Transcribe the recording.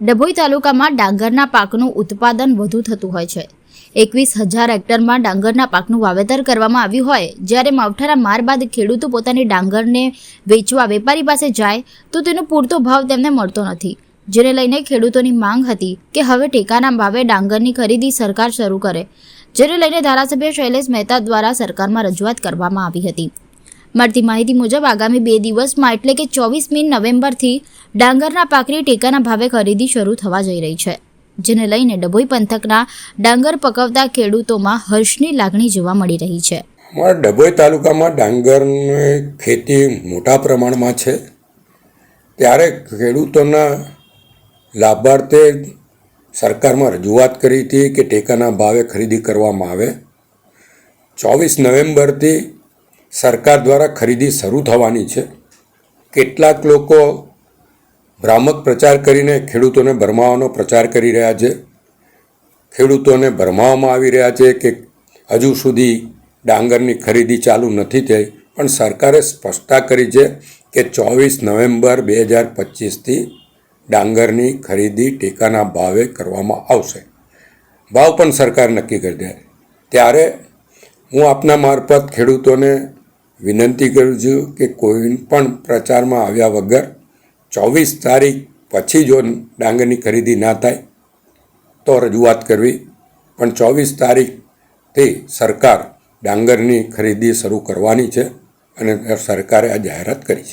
ડભોઈ તાલુકામાં ડાંગરના પાકનું ઉત્પાદન વધુ થતું હોય છે. એકવીસ હજાર હેક્ટરમાં ડાંગરના પાકનું વાવેતર કરવામાં આવ્યું હોય, જ્યારે માવઠાના માર બાદ ખેડૂતો પોતાની ડાંગરને વેચવા વેપારી પાસે જાય, તો તેનો પૂરતો ભાવ તેમને મળતો નથી. જેને લઈને ખેડૂતોની માંગ હતી કે હવે ટેકાના ભાવે ડાંગરની ખરીદી સરકાર શરૂ કરે. જેને લઈને ધારાસભ્ય શૈલેષ મહેતા દ્વારા સરકારમાં રજૂઆત કરવામાં આવી હતી. મળતી માહિતી મુજબ આગામી બે દિવસમાં એટલે કે ચોવીસમી નવેમ્બરથી ડાંગરના પાકની ટેકાના ભાવે ખરીદી શરૂ થવા જઈ રહી છે, જેને લઈને ડભોઈ પંથકના ડાંગર પકવતા ખેડૂતોમાં હર્ષની લાગણી જોવા મળી રહી છે. ડભોઈ તાલુકામાં ડાંગરની ખેતી મોટા પ્રમાણમાં છે. ત્યારે ખેડૂતોના લાભાર્થે સરકારમાં રજૂઆત કરી હતી કે ટેકાના ભાવે ખરીદી કરવામાં આવે. ચોવીસ નવેમ્બરથી સરકાર દ્વારા ખરીદી શરૂ થવાની છે. કેટલાક લોકો ભ્રામક પ્રચાર કરીને ખેડૂતોને ભરમાવાનો પ્રચાર કરી રહ્યા છે. ખેડૂતોને ભરમાવવામાં આવી રહ્યા છે કે હજુ સુધી ડાંગરની ખરીદી ચાલુ નથી થઈ, પણ સરકારે સ્પષ્ટતા કરી છે કે ચોવીસ નવેમ્બર બે હજાર પચીસથી ડાંગરની ખરીદી ટેકાના ભાવે કરવામાં આવશે. ભાવ પણ સરકાર નક્કી કરી દે. ત્યારે હું આપના મારફત ખેડૂતોને વિનંતી કરું છું કે કોઈ પણ પ્રચારમાં આવ્યા વગર ચોવીસ તારીખ પછી જો ડાંગરની ખરીદી ના થાય, તો રજૂઆત કરવી. પણ ચોવીસ તારીખથી સરકાર ડાંગરની ખરીદી શરૂ કરવાની છે અને સરકારે આ જાહેરાત કરી છે.